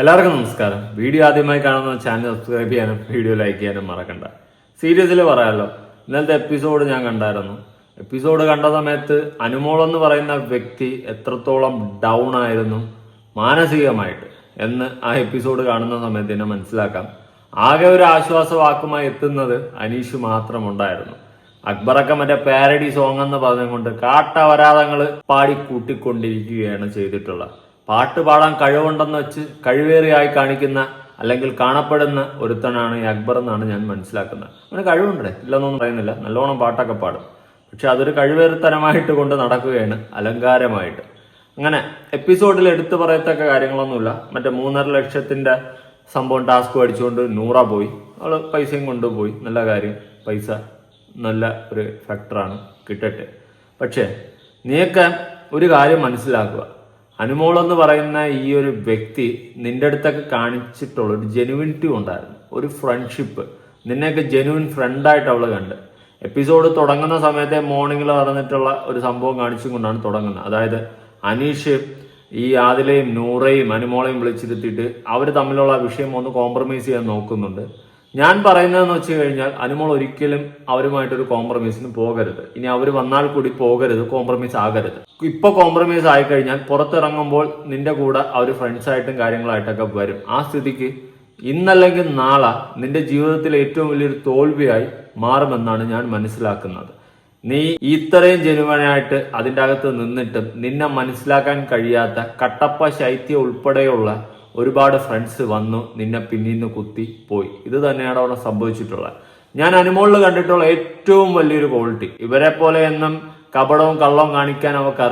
എല്ലാവർക്കും നമസ്കാരം. വീഡിയോ ആദ്യമായി കാണുന്ന ചാനൽ സബ്സ്ക്രൈബ് ചെയ്യാനും വീഡിയോ ലൈക്ക് ചെയ്യാനും മറക്കണ്ട. സീരിയസിൽ പറയാമല്ലോ ഇന്നലത്തെ എപ്പിസോഡ് ഞാൻ കണ്ടായിരുന്നു. എപ്പിസോഡ് കണ്ട സമയത്ത് അനുമോൾ എന്ന് പറയുന്ന വ്യക്തി എത്രത്തോളം ഡൗൺ ആയിരുന്നു മാനസികമായിട്ട് എന്ന് ആ എപ്പിസോഡ് കാണുന്ന സമയത്ത് തന്നെ മനസ്സിലാക്കാം. ആകെ ഒരു ആശ്വാസവാക്കുമായി എത്തുന്നത് അനീഷ് മാത്രമുണ്ടായിരുന്നു. അക്ബറൊക്കെ മറ്റേ പാരഡി സോങ് എന്ന് പറഞ്ഞുകൊണ്ട് കാട്ടവരാതങ്ങൾ പാടി കൂട്ടിക്കൊണ്ടിരിക്കുകയാണ് ചെയ്തിട്ടുള്ളത്. പാട്ട് പാടാൻ കഴിവുണ്ടെന്ന് വെച്ച് കഴിവേറിയായി കാണിക്കുന്ന അല്ലെങ്കിൽ കാണപ്പെടുന്ന ഒരുത്തനാണ് ഈ അക്ബർ എന്നാണ് ഞാൻ മനസ്സിലാക്കുന്നത്. അവന് കഴിവുണ്ടേ ഇല്ലെന്നൊന്നും പറയുന്നില്ല. നല്ലോണം പാട്ടൊക്കെ പാടും. പക്ഷെ അതൊരു കഴിവേറിത്തരമായിട്ട് കൊണ്ട് നടക്കുകയാണ്. അലങ്കാരമായിട്ട്. അങ്ങനെ എപ്പിസോഡിൽ എടുത്തു പറയത്തക്ക കാര്യങ്ങളൊന്നുമില്ല. മറ്റേ മൂന്നര ലക്ഷത്തിന്റെ സംഭവം ടാസ്ക് അടിച്ചുകൊണ്ട് നൂറ പോയി. അവൾ പൈസയും കൊണ്ടുപോയി. നല്ല കാര്യം. പൈസ നല്ല ഒരു ഫാക്ടറാണ് കിട്ടട്ടെ. പക്ഷേ നീയൊക്കെ ഒരു കാര്യം മനസ്സിലാക്കുക. അനുമോൾ എന്ന് പറയുന്ന ഈ ഒരു വ്യക്തി നിന്റെ അടുത്തൊക്കെ കാണിച്ചിട്ടുള്ള ഒരു ജെനുവിനിറ്റി ഉണ്ടായിരുന്നു. ഒരു ഫ്രണ്ട്ഷിപ്പ് നിന്നെയൊക്കെ ജെനുവിൻ ഫ്രണ്ടായിട്ട് അവൾ കണ്ട്. എപ്പിസോഡ് തുടങ്ങുന്ന സമയത്തെ മോർണിംഗിൽ പറഞ്ഞിട്ടുള്ള ഒരു സംഭവം കാണിച്ചും കൊണ്ടാണ് തുടങ്ങുന്നത്. അതായത് അനീഷ് ഈ ആദിലയും നൂറയും അനുമോളയും വിളിച്ചിരുത്തിയിട്ട് അവർ തമ്മിലുള്ള വിഷയം ഒന്ന് കോംപ്രമൈസ് ചെയ്യാൻ നോക്കുന്നുണ്ട്. ഞാൻ പറയുന്നതെന്ന് വെച്ച് കഴിഞ്ഞാൽ അനുമോൾ ഒരിക്കലും അവരുമായിട്ടൊരു കോംപ്രമൈസിന് പോകരുത്. ഇനി അവർ വന്നാൽ കൂടി പോകരുത് കോംപ്രമൈസ് ആകരുത്. ഇപ്പൊ കോംപ്രമൈസ് ആയി കഴിഞ്ഞാൽ പുറത്തിറങ്ങുമ്പോൾ നിന്റെ കൂടെ അവർ ഫ്രണ്ട്സായിട്ടും കാര്യങ്ങളായിട്ടൊക്കെ വരും. ആ സ്ഥിതിക്ക് ഇന്നല്ലെങ്കിൽ നാളെ നിന്റെ ജീവിതത്തിലെ ഏറ്റവും വലിയൊരു തോൽവിയായി മാറുമെന്നാണ് ഞാൻ മനസ്സിലാക്കുന്നത്. നീ ഇത്രയും ജനുവനായിട്ട് അതിന്റെ അകത്ത് നിന്നിട്ടും നിന്നെ മനസ്സിലാക്കാൻ കഴിയാത്ത കട്ടപ്പ ശൈത്യ ഉൾപ്പെടെയുള്ള ഒരുപാട് ഫ്രണ്ട്സ് വന്നു നിന്നെ പിന്നീന്ന് കുത്തി പോയി. ഇത് തന്നെയാണ് അവിടെ സംഭവിച്ചിട്ടുള്ളത്. ഞാൻ അനുമോളിൽ കണ്ടിട്ടുള്ള ഏറ്റവും വലിയൊരു ക്വാളിറ്റി ഇവരെ പോലെ എന്നും കപടവും കള്ളവും കാണിക്കാൻ അവർക്ക്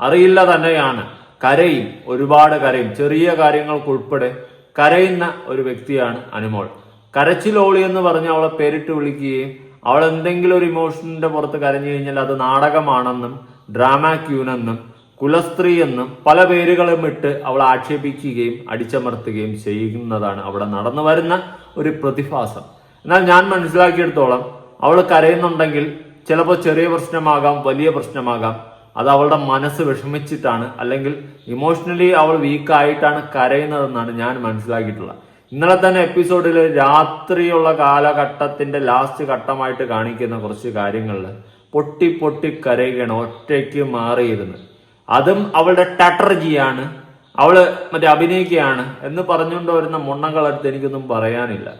അറിയില്ല തന്നെയാണ്. കരയും ഒരുപാട് കരയും. ചെറിയ കാര്യങ്ങൾക്കുൾപ്പെടെ കരയുന്ന ഒരു വ്യക്തിയാണ് അനുമോൾ. കരച്ചിലോളി എന്ന് പറഞ്ഞ് അവളെ പേരിട്ട് വിളിക്കുകയും അവൾ എന്തെങ്കിലും ഒരു ഇമോഷനിന്റെ പുറത്ത് കരഞ്ഞു കഴിഞ്ഞാൽ അത് നാടകമാണെന്നും ഡ്രാമ ക്യൂനെന്നും കുലസ്ത്രീ എന്നും പല പേരുകളും ഇട്ട് അവൾ ആക്ഷേപിക്കുകയും അടിച്ചമർത്തുകയും ചെയ്യുന്നതാണ് അവിടെ നടന്നു വരുന്ന ഒരു പ്രതിഭാസം. എന്നാൽ ഞാൻ മനസ്സിലാക്കിയെടുത്തോളം അവൾ കരയുന്നുണ്ടെങ്കിൽ ചിലപ്പോൾ ചെറിയ പ്രശ്നമാകാം വലിയ പ്രശ്നമാകാം. അത് അവളുടെ മനസ്സ് വിഷമിച്ചിട്ടാണ് അല്ലെങ്കിൽ ഇമോഷണലി അവൾ വീക്കായിട്ടാണ് കരയുന്നതെന്നാണ് ഞാൻ മനസ്സിലാക്കിയിട്ടുള്ളത്. ഇന്നലെ തന്നെ എപ്പിസോഡിൽ രാത്രിയുള്ള കാലഘട്ടത്തിന്റെ ലാസ്റ്റ് ഘട്ടമായിട്ട് കാണിക്കുന്ന കുറച്ച് കാര്യങ്ങളിൽ പൊട്ടി പൊട്ടി കരയുകയാണ് ഒറ്റയ്ക്ക് മാറിയിരുന്ന് അതും അവളുടെ ടാട്ടർജിയാണ് അവൾ മറ്റേ അഭിനയിക്കുകയാണ് എന്ന് പറഞ്ഞുകൊണ്ട് വരുന്ന മുണ്ണങ്ങളടുത്ത് എനിക്കൊന്നും പറയാനില്ല.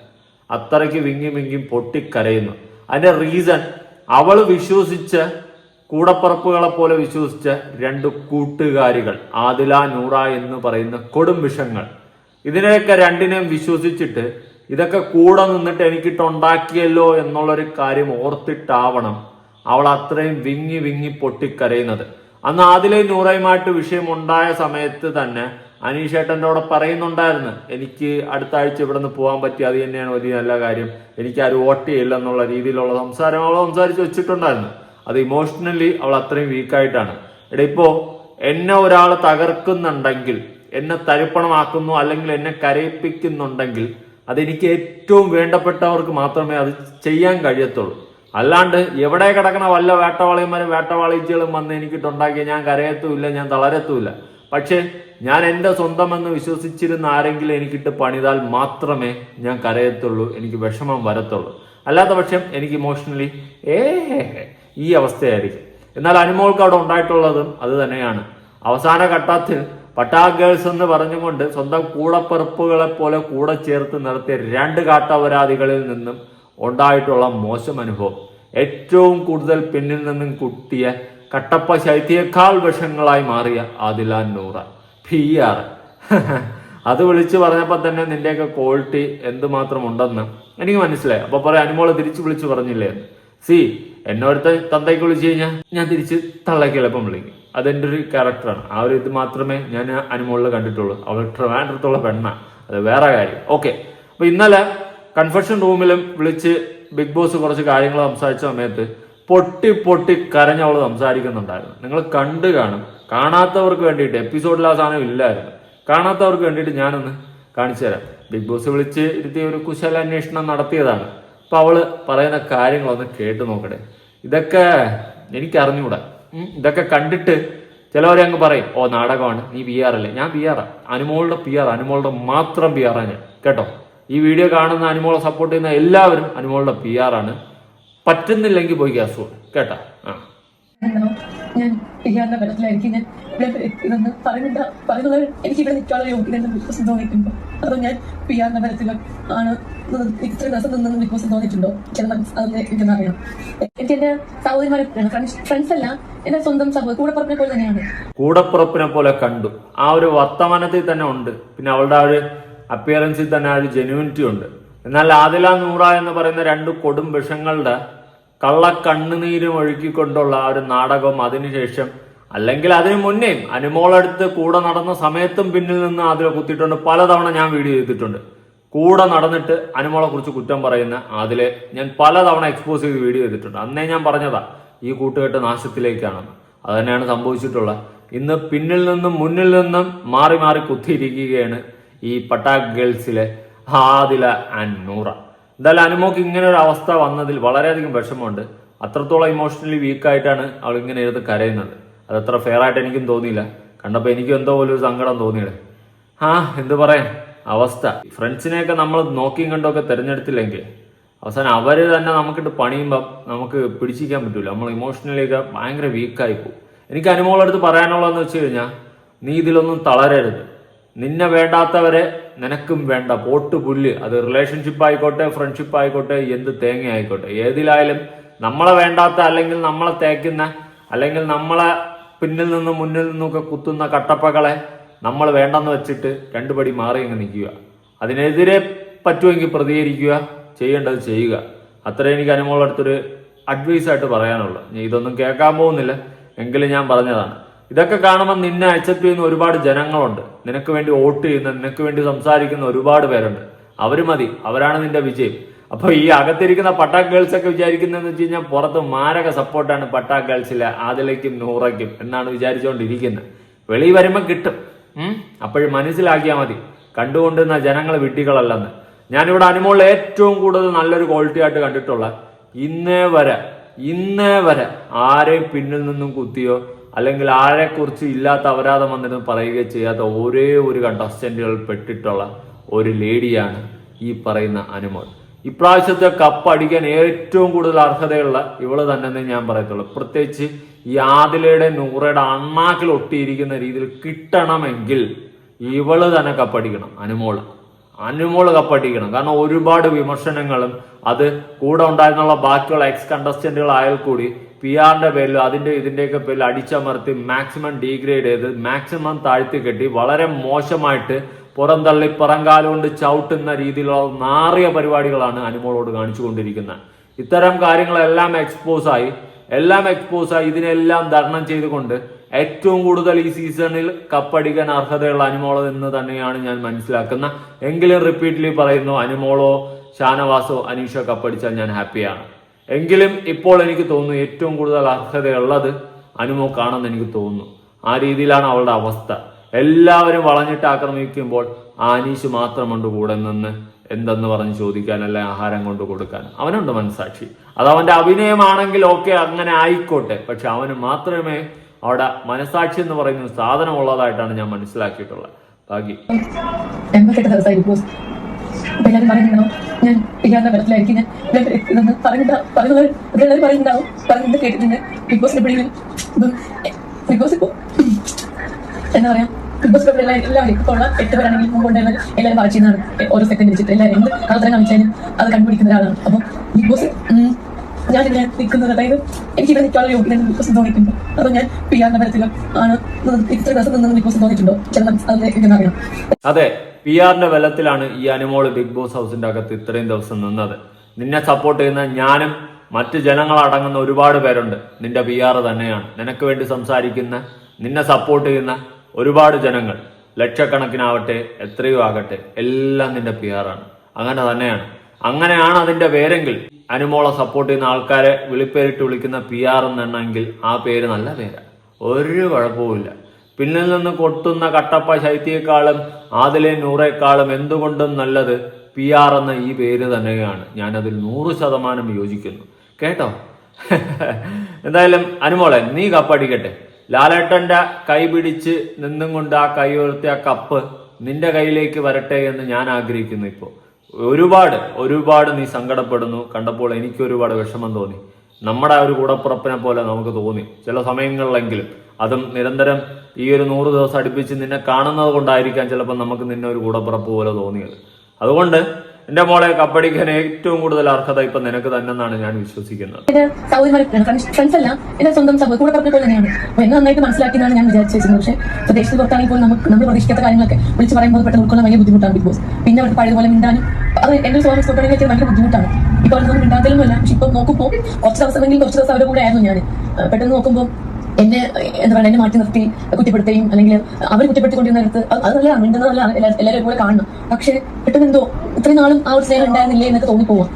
അത്രയ്ക്ക് വിങ്ങി വിങ്ങി പൊട്ടിക്കരയുന്നു. അതിന്റെ റീസൺ അവൾ വിശ്വസിച്ച് കൂടപ്പറപ്പുകളെ പോലെ വിശ്വസിച്ച രണ്ട് കൂട്ടുകാരികൾ ആദില നൂറ എന്ന് പറയുന്ന കൊടും വിഷങ്ങൾ. ഇതിനെയൊക്കെ രണ്ടിനെയും വിശ്വസിച്ചിട്ട് ഇതൊക്കെ കൂടെ നിന്നിട്ട് എനിക്കിട്ടുണ്ടാക്കിയല്ലോ എന്നുള്ളൊരു കാര്യം ഓർത്തിട്ടാവണം അവൾ അത്രയും വിങ്ങി വിങ്ങി പൊട്ടിക്കരയുന്നത്. അന്ന് ആദിലെ നൂറയുമായിട്ട് വിഷയം ഉണ്ടായ സമയത്ത് തന്നെ അനീഷേട്ടന്റെ അവിടെ പറയുന്നുണ്ടായിരുന്നു എനിക്ക് അടുത്ത ആഴ്ച ഇവിടെ നിന്ന് പോകാൻ പറ്റി അത് തന്നെയാണ് വലിയ നല്ല കാര്യം. എനിക്ക് ആരും വോട്ട് ചെയ്യില്ല എന്നുള്ള രീതിയിലുള്ള സംസാരം അവൾ സംസാരിച്ച് വെച്ചിട്ടുണ്ടായിരുന്നു. അത് ഇമോഷണലി അവൾ അത്രയും വീക്കായിട്ടാണ് എടാ ഇപ്പോൾ എന്നെ ഒരാൾ തകർക്കുന്നുണ്ടെങ്കിൽ എന്നെ തരിപ്പണമാക്കുന്നു അല്ലെങ്കിൽ എന്നെ കരയിപ്പിക്കുന്നുണ്ടെങ്കിൽ അതെനിക്ക് ഏറ്റവും വേണ്ടപ്പെട്ടവർക്ക് മാത്രമേ അത് ചെയ്യാൻ കഴിയത്തുള്ളൂ. അല്ലാണ്ട് എവിടെ കിടക്കണ വല്ല വേട്ടവാളിയന്മാരും വേട്ടവാളിച്ചുകളും വന്ന് എനിക്കിട്ടുണ്ടാക്കിയ ഞാൻ കരയത്തുമില്ല ഞാൻ തളരത്തുമില്ല. പക്ഷേ ഞാൻ എന്റെ സ്വന്തമെന്ന് വിശ്വസിച്ചിരുന്ന ആരെങ്കിലും എനിക്കിട്ട് പണിതാൽ മാത്രമേ ഞാൻ കരയത്തുള്ളൂ എനിക്ക് വിഷമം വരത്തുള്ളൂ. അല്ലാത്ത പക്ഷം എനിക്ക് ഇമോഷണലി ഏ ഈ അവസ്ഥയായിരിക്കും. എന്നാൽ അനുമോൾക്ക് അവിടെ ഉണ്ടായിട്ടുള്ളതും അത് തന്നെയാണ്. അവസാന ഘട്ടത്തിൽ പട്ടാ ഗേൾസ് എന്ന് പറഞ്ഞുകൊണ്ട് സ്വന്തം കൂടപ്പിറപ്പുകളെ പോലെ കൂടെ ചേർത്ത് നിർത്തിയ രണ്ട് കാട്ടപരാധികളിൽ നിന്നും ഉണ്ടായിട്ടുള്ള മോശം അനുഭവം. ഏറ്റവും കൂടുതൽ പിന്നിൽ നിന്നും കുട്ടിയ കട്ടപ്പ ശൈത്യേക്കാൾ വിഷങ്ങളായി മാറിയ ആദിലാൻ നൂറ പി ആർ. അത് വിളിച്ചു പറഞ്ഞപ്പോൾ തന്നെ നിന്റെയൊക്കെ ക്വാളിറ്റി എന്തുമാത്രം ഉണ്ടെന്ന് എനിക്ക് മനസ്സിലായി. അപ്പൊ പറയാം അനുമോളെ തിരിച്ചു വിളിച്ചു പറഞ്ഞില്ലേ സി എന്നോടത്തെ തന്തയ്ക്ക് വിളിച്ചു കഴിഞ്ഞാൽ ഞാൻ തിരിച്ച് തള്ളയ്ക്ക് എളുപ്പം വിളിക്കും. അതെന്റെ ഒരു ക്യാരക്ടറാണ്. ആ ഒരു ഇത് മാത്രമേ ഞാൻ അനുമോളിൽ കണ്ടിട്ടുള്ളൂ. അവൾ ട്രിവാൻഡ്രത്തുള്ള പെണ്ണ. അത് വേറെ കാര്യം. ഓക്കെ. അപ്പൊ ഇന്നലെ കൺഫെഷൻ റൂമിലും വിളിച്ച് ബിഗ് ബോസ് കുറച്ച് കാര്യങ്ങൾ സംസാരിച്ച സമയത്ത് പൊട്ടി പൊട്ടി കരഞ്ഞ് സംസാരിക്കുന്നുണ്ടായിരുന്നു. നിങ്ങൾ കണ്ടു കാണും. കാണാത്തവർക്ക് വേണ്ടിയിട്ട് എപ്പിസോഡിൽ ആ സാധനം ഇല്ലായിരുന്നു. കാണാത്തവർക്ക് വേണ്ടിയിട്ട് ഞാനൊന്ന് കാണിച്ചു തരാം. ബിഗ് ബോസ് വിളിച്ച് ഇരുത്തി ഒരു കുശല അന്വേഷണം നടത്തിയതാണ്. അപ്പൊ അവൾ പറയുന്ന കാര്യങ്ങളൊന്ന് കേട്ട് നോക്കട്ടെ. ഇതൊക്കെ എനിക്ക് അറിഞ്ഞുകൂടാ ഇതൊക്കെ കണ്ടിട്ട് ചിലവരെ അങ്ങ് പറയും ഓ നാടകമാണ്. നീ പി ആർ അല്ലേ? ഞാൻ പി ആറാ അനുമോളുടെ പി ആർ അനുമോളുടെ മാത്രം പി ആറാ ഞാൻ. കേട്ടോ? ഈ വീഡിയോ കാണുന്ന അനുമോളെ സപ്പോർട്ട് ചെയ്യുന്ന എല്ലാവരും അനുമോളുടെ പി ആർ ആണ്. പറ്റുന്നില്ലെങ്കിൽ പോയി ഗ്യാസ് കൊടു. കേട്ടോ? ആ. ഞാൻ ബലത്തിലായിരിക്കും ഞാൻ ഇവിടെ ഇതൊന്ന് പറയുന്നില്ല. പറയുന്നത് എനിക്ക് ഇവിടെ നിൽക്കാനുള്ള യോഗ്യത വിശ്വാസം തോന്നിയിട്ടുണ്ടോ. അതോ ഞാൻ ചെയ്യാവുന്ന ബലത്തിൽ ആണ് നിന്ന് ഇത്ര ദിവസം നിന്നെന്ന് വിശ്വാസം തോന്നിയിട്ടുണ്ടോ? ചില അതൊന്ന് എനിക്കൊന്ന് അറിയണം. എനിക്ക് എന്റെ സഹോദരിമാരെ ഫ്രണ്ട്സ് അല്ല എന്റെ സ്വന്തം സഹോദരി കൂടെ പറഞ്ഞ പോലെ തന്നെയാണ്. കൂടപ്പുറപ്പിനെ പോലെ കണ്ടു. ആ ഒരു വർത്തമാനത്തിൽ തന്നെ ഉണ്ട്. പിന്നെ അവളുടെ ആ ഒരു അപ്പിയറൻസിൽ തന്നെ ആ ഒരു ജെന്യൂനിറ്റി ഉണ്ട്. എന്നാൽ ആദില നൂറ എന്ന് പറയുന്ന രണ്ട് കൊടും വിഷങ്ങളുടെ കള്ളക്കണ്ണുനീരും ഒഴുക്കിക്കൊണ്ടുള്ള ആ ഒരു നാടകം അതിനുശേഷം അല്ലെങ്കിൽ അതിനു മുന്നേയും അനുമോളടുത്ത് കൂടെ നടന്ന സമയത്തും പിന്നിൽ നിന്ന് ആദില കുത്തിയിട്ടുണ്ട്. പലതവണ ഞാൻ വീഡിയോ ചെയ്തിട്ടുണ്ട്. കൂടെ നടന്നിട്ട് അനുമോളെ കുറിച്ച് കുറ്റം പറയുന്ന അതിലെ ഞാൻ പലതവണ എക്സ്പോസ് ചെയ്ത് വീഡിയോ ചെയ്തിട്ടുണ്ട്. അന്നേ ഞാൻ പറഞ്ഞതാ ഈ കൂട്ടുകെട്ട് നാശത്തിലേക്കാണ്. അത് തന്നെയാണ് സംഭവിച്ചിട്ടുള്ളത്. ഇന്ന് പിന്നിൽ നിന്നും മുന്നിൽ നിന്നും മാറി മാറി കുത്തിയിരിക്കുകയാണ് ഈ പട്ടാക് ഗേൾസിലെ ഹാദില ആൻഡ് നൂറ. എന്തായാലും അനുമോക്ക് ഇങ്ങനെ ഒരു അവസ്ഥ വന്നതിൽ വളരെയധികം വിഷമമുണ്ട്. അത്രത്തോളം ഇമോഷണലി വീക്കായിട്ടാണ് അവൾ ഇങ്ങനെ എഴുതി കരയുന്നത്. അത് അത്ര ഫെയർ ആയിട്ട് എനിക്കും തോന്നിയില്ല. കണ്ടപ്പോൾ എനിക്കും എന്തോ പോലെ ഒരു സങ്കടം തോന്നിയത് ആ എന്ത് പറയാൻ? അവസ്ഥ. ഫ്രണ്ട്സിനെയൊക്കെ നമ്മൾ നോക്കിയും കണ്ടൊക്കെ തിരഞ്ഞെടുത്തില്ലെങ്കിൽ അവസാനം അവർ തന്നെ നമുക്കിട്ട് പണിയുമ്പം നമുക്ക് പിടിച്ചിരിക്കാൻ പറ്റില്ല നമ്മൾ ഇമോഷണലി ഒക്കെ ഭയങ്കര വീക്കായി പോകും. എനിക്ക് അനുമോളടുത്ത് പറയാനുള്ളതെന്ന് വെച്ച് കഴിഞ്ഞാൽ നീ ഇതിലൊന്നും തളരരുത്. നിന്നെ വേണ്ടാത്തവരെ നിനക്കും വേണ്ട. പോട്ട് പുല്ല്. അത് റിലേഷൻഷിപ്പ് ആയിക്കോട്ടെ ഫ്രണ്ട്ഷിപ്പ് ആയിക്കോട്ടെ എന്ത് തേങ്ങ ആയിക്കോട്ടെ. ഏതിലായാലും നമ്മളെ വേണ്ടാത്ത അല്ലെങ്കിൽ നമ്മളെ തേക്കുന്ന അല്ലെങ്കിൽ നമ്മളെ പിന്നിൽ നിന്നും മുന്നിൽ നിന്നൊക്കെ കുത്തുന്ന കട്ടപ്പകളെ നമ്മൾ വേണ്ടെന്ന് വെച്ചിട്ട് രണ്ടു പടി മാറി അങ്ങ് നിൽക്കുക. അതിനെതിരെ പറ്റുമെങ്കിൽ പ്രതികരിക്കുക ചെയ്യേണ്ടത് ചെയ്യുക. അത്ര എനിക്ക് അനുമോളടുത്തൊരു അഡ്വൈസ് ആയിട്ട് പറയാനുള്ളൂ. ഇതൊന്നും കേൾക്കാൻ പോകുന്നില്ല. എങ്കിലും ഞാൻ പറഞ്ഞതാണ്. ഇതൊക്കെ കാണുമ്പോൾ നിന്നെ അക്സെപ്റ്റ് ചെയ്യുന്ന ഒരുപാട് ജനങ്ങളുണ്ട്. നിനക്ക് വേണ്ടി വോട്ട് ചെയ്യുന്ന നിനക്ക് വേണ്ടി സംസാരിക്കുന്ന ഒരുപാട് പേരുണ്ട്. അവർ മതി. അവരാണ് നിന്റെ വിജയം. അപ്പൊ ഈ അകത്തിരിക്കുന്ന പട്ടാ ഗേൾസ് ഒക്കെ വിചാരിക്കുന്നതെന്ന് വെച്ച് കഴിഞ്ഞാൽ പുറത്ത് മാരക സപ്പോർട്ടാണ് പട്ടാ ഗേൾസിലെ ആദിലേക്കും നൂറയ്ക്കും എന്നാണ് വിചാരിച്ചുകൊണ്ടിരിക്കുന്നത് വെളി വരുമ്പോൾ കിട്ടും. അപ്പോഴും മനസ്സിലാക്കിയാൽ മതി. കണ്ടുകൊണ്ടിരുന്ന ജനങ്ങൾ വിട്ടികളല്ലെന്ന് ഞാനിവിടെ അനുമോളിൽ ഏറ്റവും കൂടുതൽ നല്ലൊരു ക്വാളിറ്റി ആയിട്ട് കണ്ടിട്ടുള്ള ഇന്നേ വരെ ഇന്നേ വരെ ആരെയും പിന്നിൽ നിന്നും കുത്തിയോ അല്ലെങ്കിൽ ആരെക്കുറിച്ച് ഇല്ലാത്ത അപരാധം വന്നിരുന്ന് പറയുകയോ ചെയ്യാത്ത ഒരേ ഒരു കണ്ടസ്റ്റന്റുകൾ പെട്ടിട്ടുള്ള ഒരു ലേഡിയാണ് ഈ പറയുന്ന അനുമോൾ. ഇപ്രാവശ്യത്തെ കപ്പ് അടിക്കാൻ ഏറ്റവും കൂടുതൽ അർഹതയുള്ള ഇവൾ തന്നെ ഞാൻ പറയത്തുള്ളൂ. പ്രത്യേകിച്ച് ഈ ആദിലയുടെ നൂറയുടെ അണ്ണാക്കിൽ ഒട്ടിയിരിക്കുന്ന രീതിയിൽ കിട്ടണമെങ്കിൽ ഇവൾ തന്നെ കപ്പടിക്കണം അനുമോൾ. അനുമോൾ കപ്പടിക്കണം. കാരണം ഒരുപാട് വിമർശനങ്ങളും അത് കൂടെ ഉണ്ടായിരുന്നുള്ള ബാക്കിയുള്ള എക്സ് കണ്ടസ്റ്റന്റുകൾ ആയാൽ കൂടി പി ആറിന്റെ പേരിൽ അതിന്റെ ഇതിന്റെയൊക്കെ പേരിൽ അടിച്ചമർത്തി മാക്സിമം ഡീഗ്രേഡ് ചെയ്ത് മാക്സിമം താഴ്ത്തി കെട്ടി വളരെ മോശമായിട്ട് പുറന്തള്ളി പുറംകാലുകൊണ്ട് ചവിട്ടുന്ന രീതിയിലുള്ള നാറിയ പരിപാടികളാണ് അനുമോളോട് കാണിച്ചുകൊണ്ടിരിക്കുന്നത്. ഇത്തരം കാര്യങ്ങളെല്ലാം എക്സ്പോസ് ആയി. എല്ലാം എക്സ്പോസ് ആയി. ഇതിനെല്ലാം തരണം ചെയ്തുകൊണ്ട് ഏറ്റവും കൂടുതൽ ഈ സീസണിൽ കപ്പടിക്കാൻ അർഹതയുള്ള അനുമോളോ എന്ന് തന്നെയാണ് ഞാൻ മനസ്സിലാക്കുന്ന. എങ്കിലും റിപ്പീറ്റ്ലി പറയുന്നു അനുമോളോ ഷാനവാസോ അനീഷോ കപ്പടിച്ചാൽ ഞാൻ ഹാപ്പിയാണ്. എങ്കിലും ഇപ്പോൾ എനിക്ക് തോന്നുന്നു ഏറ്റവും കൂടുതൽ അർഹതയുള്ളത് അനുമോക്കാണെന്ന് എനിക്ക് തോന്നുന്നു. ആ രീതിയിലാണ് അവളുടെ അവസ്ഥ. എല്ലാവരും വളഞ്ഞിട്ട് ആക്രമിക്കുമ്പോൾ ആ അനീഷ് മാത്രമുണ്ട് കൂടെ നിന്ന് എന്തെന്ന് പറഞ്ഞ് ചോദിക്കാൻ അല്ലെ ആഹാരം കൊണ്ട് കൊടുക്കാൻ. അവനുണ്ട് മനസാക്ഷി. അത് അവന്റെ അഭിനയമാണെങ്കിൽ ഓക്കെ അങ്ങനെ ആയിക്കോട്ടെ. പക്ഷെ അവന് മാത്രമേ അവിടെ മനസാക്ഷി എന്ന് പറയുന്ന സാധനം ഉള്ളതായിട്ടാണ് ഞാൻ മനസ്സിലാക്കിയിട്ടുള്ളത്. ബാക്കി എൺപത്തെട്ട് ദിവസമായി എല്ലാവരും ഞാൻ ഞാൻ. Bigg Boss Bigg Boss Bigg Boss എല്ലാവരും വായിച്ചിരുന്നതാണ്. ഓരോ സെക്കൻഡ് വെച്ചിട്ട് എല്ലാവരും അത് കണ്ടുപിടിക്കുന്ന ഒരാളാണ്. അപ്പം ബിഗ് ബോസ് ഞാൻ ഇങ്ങനെ നിൽക്കുന്നത് അതായത് എനിക്ക് ഇവിടെ നിൽക്കാനുള്ള യോഗ്യത ബിഗ് തോന്നിയിട്ടുണ്ട്. അതോ ഞാൻ ചെയ്യാവുന്ന ബലത്തിലും ആണ് ഇത്ര ദിവസം നിന്ന് ബിഗ് തോന്നിയിട്ടുണ്ടോ? ചില അതിനെ അറിയാം അതെ പി ആറിന്റെ ബലത്തിലാണ് ഈ അനുമോൾ ബിഗ് ബോസ് ഹൗസിന്റെ അകത്ത് ഇത്രയും ദിവസം നിന്നത്. നിന്നെ സപ്പോർട്ട് ചെയ്യുന്ന ഞാനും മറ്റ് ജനങ്ങളടങ്ങുന്ന ഒരുപാട് പേരുണ്ട്. നിന്റെ പി ആർ തന്നെയാണ്. നിനക്ക് വേണ്ടി സംസാരിക്കുന്ന നിന്നെ സപ്പോർട്ട് ചെയ്യുന്ന ഒരുപാട് ജനങ്ങൾ. ലക്ഷക്കണക്കിനാവട്ടെ എത്രയോ ആകട്ടെ എല്ലാം നിന്റെ പി ആറാണ് അങ്ങനെ തന്നെയാണ്. അങ്ങനെയാണ് അതിന്റെ പേരെങ്കിൽ. അനുമോളെ സപ്പോർട്ട് ചെയ്യുന്ന ആൾക്കാരെ വിളിപ്പേരിട്ട് വിളിക്കുന്ന പി ആർ എന്നെണ്ണമെങ്കിൽ ആ പേര് നല്ല പേരാ. ഒരു കുഴപ്പവുമില്ല പിന്നിൽ നിന്ന് കൊട്ടുന്ന കട്ടപ്പ ശൈത്യയെക്കാളും ആദിലെ നൂറേക്കാളും എന്തുകൊണ്ടും നല്ലത് പി ആർ എന്ന ഈ പേര് തന്നെയാണ്. ഞാനതിൽ നൂറ് ശതമാനം യോജിക്കുന്നു. കേട്ടോ? എന്തായാലും അനുമോളെ നീ കപ്പടിക്കട്ടെ. ലാലേട്ടന്റെ കൈ പിടിച്ച് നിന്നും കൊണ്ട് ആ കൈ ഉയർത്തിയ കപ്പ് നിന്റെ കയ്യിലേക്ക് വരട്ടെ എന്ന് ഞാൻ ആഗ്രഹിക്കുന്നു ഇപ്പോൾ. ഒരുപാട് ഒരുപാട് നീ സങ്കടപ്പെടുന്നു. കണ്ടപ്പോൾ എനിക്ക് ഒരുപാട് വിഷമം തോന്നി. നമ്മുടെ ആ ഒരു കൂടപ്പുറപ്പിനെ പോലെ നമുക്ക് തോന്നി. ചില സമയങ്ങളിലെങ്കിലും അതും നിരന്തരം ഈ ഒരു നൂറ് ദിവസം അടുപ്പിച്ച് നിന്നെ കാണുന്നത് കൊണ്ടായിരിക്കാം ചിലപ്പോൾ നമുക്ക് നിന്നെ ഒരു കൂടപ്പുറപ്പ് പോലെ തോന്നിയത്. അതുകൊണ്ട് എന്റെ മോളെ കപ്പടിക്കാൻ ഏറ്റവും കൂടുതൽ അർഹത ഇപ്പൊ നിനക്ക് തന്നെ എന്നാണ് ഞാൻ വിശ്വസിക്കുന്നത്. അല്ല എന്നെ ഞാൻ പക്ഷേ നമുക്ക് നമ്മൾ പെട്ടെന്ന് ബോസ്. പിന്നെ അവർക്ക് പഴയതുപോലെ മിണ്ടാനും അത് എന്റെ ഒരു സ്വഭാവം ഇഷ്ടപ്പെടുകയും വെച്ചാൽ ഭയങ്കര ബുദ്ധിമുട്ടാണ്. ഇപ്പൊ അവർ മിണ്ടാത്തതിലും അല്ല. പക്ഷെ ഇപ്പൊ നോക്കുമ്പോൾ കുറച്ച് ദിവസമെങ്കിലും കുറച്ച് ദിവസം അവരുടെ കൂടെ ആയിരുന്നു ഞാൻ പെട്ടെന്ന് നോക്കുമ്പോൾ എന്നെ എന്താ പറയുക എന്നെ മാറ്റി നിർത്തി കുറ്റപ്പെടുത്തുകയും അല്ലെങ്കിൽ അവർ കുറ്റപ്പെടുത്തിക്കൊണ്ടിരുന്നിടത്ത് അത് അതല്ല മിണ്ടുന്നത് എല്ലാവരും കൂടെ കാണണം. പക്ഷെ പെട്ടെന്ന് എന്തോ ഇത്രയും നാളും ആ ഒരു സ്നേഹം ഉണ്ടായിരുന്നില്ലേ എന്നൊക്കെ തോന്നിപ്പോവാ.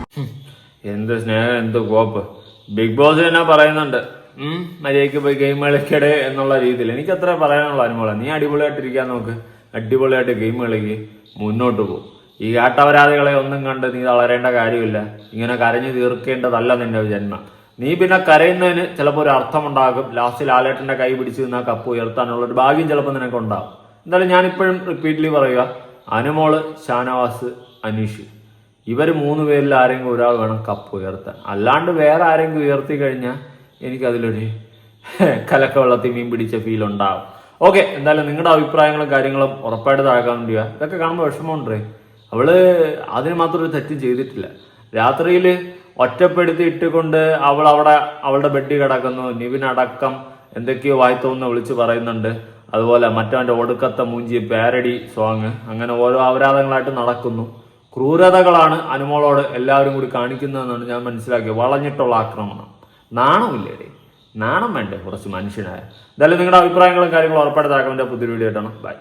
എന്ത് സ്നേഹം എന്ത് കോപ്പ്. ബിഗ് ബോസ് തന്നെ പറയുന്നുണ്ട്. മര്യാദയ്ക്ക് പോയി ഗെയിം കളിക്കടേ എന്നുള്ള രീതിയിൽ. എനിക്ക് അത്ര പറയാനുള്ള അനുഭവം നീ അടിപൊളിയായിട്ടിരിക്കാൻ നോക്ക്. അടിപൊളിയായിട്ട് ഗെയിം കളിക്ക്. മുന്നോട്ട് പോകും ഈ ആട്ടവരാധികളെ ഒന്നും കണ്ട് നീ തളരേണ്ട കാര്യമില്ല. ഇങ്ങനെ കരഞ്ഞു തീർക്കേണ്ടതല്ല നിന്റെ ജന്മ. നീ പിന്നെ കരയുന്നതിന് ചിലപ്പോൾ ഒരു അർത്ഥമുണ്ടാകും. ലാസ്റ്റ് ആലേട്ടന്റെ കൈ പിടിച്ച് നിന്ന് കപ്പ് ഉയർത്താനുള്ള ഒരു ഭാഗ്യം ചിലപ്പോൾ നിനക്ക് ഉണ്ടാകും എന്തായാലും ഞാനിപ്പോഴും റിപ്പീറ്റ്ലി പറയുക അനുമോൾ ഷാനവാസ് അനീഷ് ഇവർ മൂന്ന് പേരിൽ ആരെങ്കിലും ഒരാൾ വേണം കപ്പ് ഉയർത്താൻ. അല്ലാണ്ട് വേറെ ആരെങ്കിലും ഉയർത്തി കഴിഞ്ഞാൽ എനിക്കതിലൊരു കലക്ക വെള്ളത്തിൽ മീൻ പിടിച്ച ഫീൽ ഉണ്ടാകും ഓക്കെ എന്തായാലും നിങ്ങളുടെ അഭിപ്രായങ്ങളും കാര്യങ്ങളും ഉറപ്പായിട്ട് താഴ്ക്കാൻ വേണ്ടിയ ഇതൊക്കെ കാണുമ്പോൾ വിഷമമുണ്ടേ. അവൾ അതിന് മാത്രം ഒരു തെറ്റും ചെയ്തിട്ടില്ല. രാത്രിയിൽ ഒറ്റപ്പെടുത്തി ഇട്ടുകൊണ്ട് അവൾ അവിടെ അവളുടെ ബെഡിൽ കിടക്കുന്നു. നിവിൻ അടക്കം എന്തൊക്കെയോ വായ്ത്തോന്ന് വിളിച്ച് പറയുന്നുണ്ട്. അതുപോലെ മറ്റവന്റെ ഒടുക്കത്തെ മൂഞ്ചി പാരഡി സോങ് അങ്ങനെ ഓരോ അപരാധങ്ങളായിട്ട് നടക്കുന്നു. ക്രൂരതകളാണ് അനുമോളോട് എല്ലാവരും കൂടി കാണിക്കുന്നതെന്നാണ് ഞാൻ മനസ്സിലാക്കിയത്. വളഞ്ഞിട്ടുള്ള ആക്രമണം. നാണമില്ലേ നാണം വേണ്ടേ കുറച്ച് മനുഷ്യനായ. എന്തായാലും നിങ്ങളുടെ അഭിപ്രായങ്ങളും കാര്യങ്ങളും ഉറപ്പായിട്ട് താക്കമിന്റെ പുതിയ വീഡിയോ ആയിട്ടാണ്. ബൈ